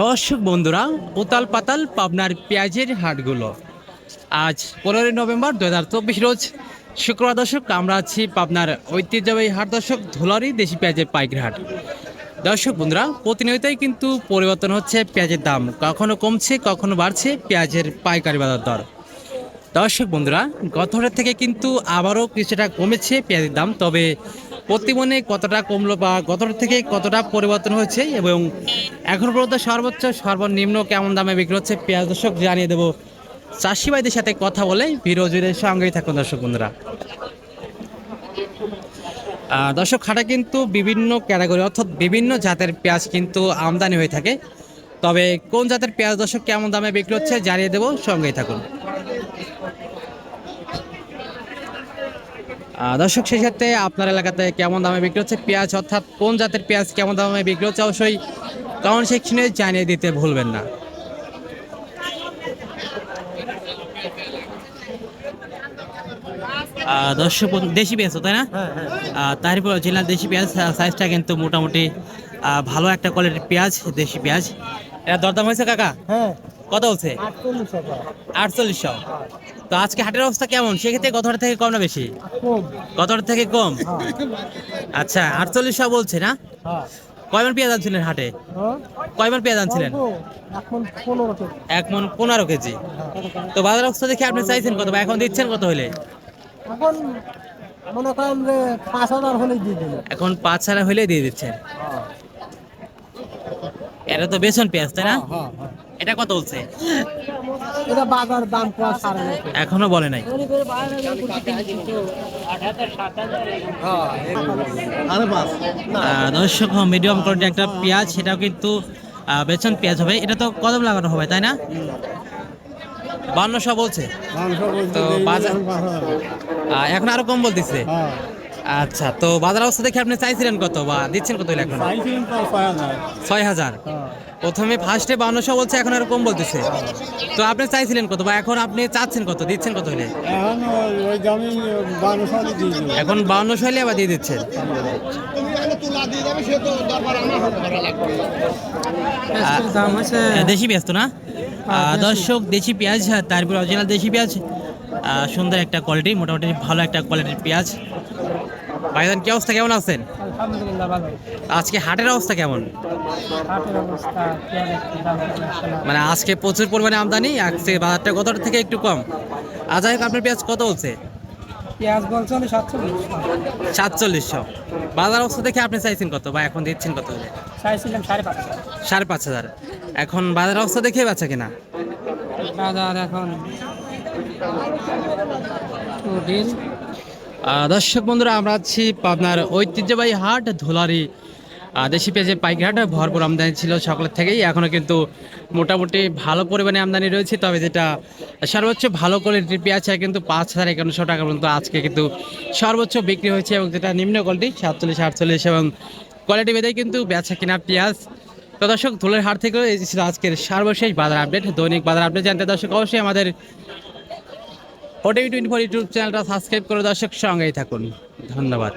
দর্শক বন্ধুরা উতাল পাতাল পাবনার পেঁয়াজের হাটগুলো। আজ পনেরোই নভেম্বর দু হাজার চব্বিশ রোজ শুক্রবার দর্শক, আমরা আছি পাবনার ঐতিহ্যবাহী হাট দর্শক, ধুলারি দেশি পেঁয়াজের পাইকারি হাট। দর্শক বন্ধুরা, প্রতিনিয়তই কিন্তু পরিবর্তন হচ্ছে পেঁয়াজের দাম। কখনো কমছে, কখনো বাড়ছে পেঁয়াজের পাইকারি বাজার দর। দর্শক বন্ধুরা গত থেকে কিন্তু আবারও কিছুটা কমেছে পেঁয়াজের দাম, তবে প্রতিমনে কতটা কমলো বা গত থেকে কতটা পরিবর্তন হয়েছে এবং এখন পর্যন্ত সর্বোচ্চ, সর্বনিম্ন কেমন দামে বিক্রি হচ্ছে পেঁয়াজ? দর্শক, জানিয়ে দেবো, চাষি ভাইদের সাথে কথা বলে বিরোধীদের সঙ্গেই থাকুন দর্শক বন্ধুরা। দর্শক খাটা কিন্তু বিভিন্ন ক্যাটাগরি অর্থাৎ বিভিন্ন জাতের পেঁয়াজ কিন্তু আমদানি হয়ে থাকে। তবে কোন জাতের পেঁয়াজ দর্শক কেমন দামে বিক্রি হচ্ছে জানিয়ে দেবো, সঙ্গেই থাকুন। দর্শক সেই সাথে আপনার এলাকাতে কেমন দামে বিক্রি হচ্ছে? পেঁয়াজ অর্থাৎ কোন জাতের পেঁয়াজ কেমন দামে বিক্রি হচ্ছে? অবশ্যই কমেন্ট সেকশনে জানিয়ে দিতে ভুলবেন না। দর্শক দেশি পেঁয়াজ তাই না? তারপর জেলার দেশি পেঁয়াজ সাইজটা কিন্তু মোটামুটি ভালো একটা কোয়ালিটির পেঁয়াজ দেশি পেঁয়াজ। এটা দরদাম হয়েছে কাকা? হ্যাঁ। কত টাকা আটচল্লিশশো। তো আজকে হাটের অবস্থা কেমন? সেক্ষেত্রে হাটের থেকে কম না বেশি? কম থেকে কম? আচ্ছা আটচল্লিশশো বলছে না? হ্যাঁ কয়বার পেঁয়াজ আনছিলেন হাটে? হ্যাঁ? কয়বার পেঁয়াজ আনছিলেন? এক মন পনেরো কেজি। তো বাজার অবস্থা দেখে আপনি চাইছেন কত বা এখন দিচ্ছেন কত হলে? এখন মনে করেন যে পাঁচ হাজার হলেই দিয়ে দিল এখন পাঁচ ছাড়া হলে দিয়ে দিচ্ছেন। এটা তো বেসন পেঁয়াজ তাই না? হ্যাঁ হ্যাঁ। এটা কত বলছে এটা বাজার দাম এখনও বলে নাই। দর্শক মিডিয়াম কোয়ালিটি একটা পেঁয়াজ সেটাও কিন্তু আহ, বেসন পেঁয়াজ হবে। এটা তো কদম লাগানো হবে তাই না? বান্নশো বলছে। তো বাজার এখন আরও কম বলতেছে। হ্যাঁ। আচ্ছা তো বাজার অবস্থা দেখে আপনি চাইছিলেন কত বা দিচ্ছেন কত এখন? ছয় হাজার। হ্যাঁ। প্রথমে ফার্স্টে বান্নশো বলছে এখন আরও কম বলতেছে। তো আপনি চাইছিলেন কত বা এখন আপনি চাচ্ছেন কত দিচ্ছেন কত হলে এখন বাউন্নশো হলে আবার দিয়ে দিচ্ছেন। দেশি পেঁয়াজ তো না? আহ, দর্শক দেশি পেঁয়াজ হ্যাঁ, তারপর অরিজিনাল দেশি পেঁয়াজ। সুন্দর একটা কোয়ালিটি মোটামুটি ভালো একটা কোয়ালিটির পেঁয়াজ। ভাইজান কি অবস্থা? কেমন আছেন? আলহামদুলিল্লাহ ভালো। আজকে হাটের অবস্থা কেমন? হাটের অবস্থা মানে আজকে প্রচুর পরিমাণে আমদানি আজকে বাজারটা গতটার থেকে একটু কম? আজ হোক আপনার পেঁয়াজ কত বলছে? পেঁয়াজ বলছে হলে সাতচল্লিশ। সাতচল্লিশশো। বাজার অবস্থা দেখে আপনি চাইছেন কত বা এখন দিচ্ছেন কত হলে? চাইছিলাম সাড়ে পাঁচ সাড়ে পাঁচ হাজার। এখন বাজার অবস্থা দেখে বাচ্চা কিনা? বাজার এখন দর্শক বন্ধুরা, আমরা আছি আপনার ঐতিহ্যবাহী হাট ধুলারি। দেশি পেঁয়াজের পাইকারি ভরপুর আমদানি ছিল সকলের থেকেই। এখনও কিন্তু মোটামুটি ভালো পরিমাণে আমদানি রয়েছে, তবে যেটা সর্বোচ্চ ভালো কোয়ালিটির পেঁয়াজ হয় কিন্তু পাঁচ হাজার একান্নশো টাকা পর্যন্ত আজকে কিন্তু সর্বোচ্চ বিক্রি হয়েছে এবং যেটা নিম্ন কোয়ালিটি সাতচল্লিশ, আটচল্লিশ এবং কোয়ালিটি ভেদে কিন্তু বেচা কিনা পেঁয়াজ। তো দর্শক, ধুলের হাট থেকে এই ছিল আজকের সর্বশেষ বাজার আপডেট দৈনিক বাজার আপডেট জানতে দর্শক, অবশ্যই আমাদের ওটিভি টোয়েন্টি ফোর ইউটিউব চ্যানেলটা সাবস্ক্রাইব করে দর্শক সঙ্গেই থাকুন। ধন্যবাদ।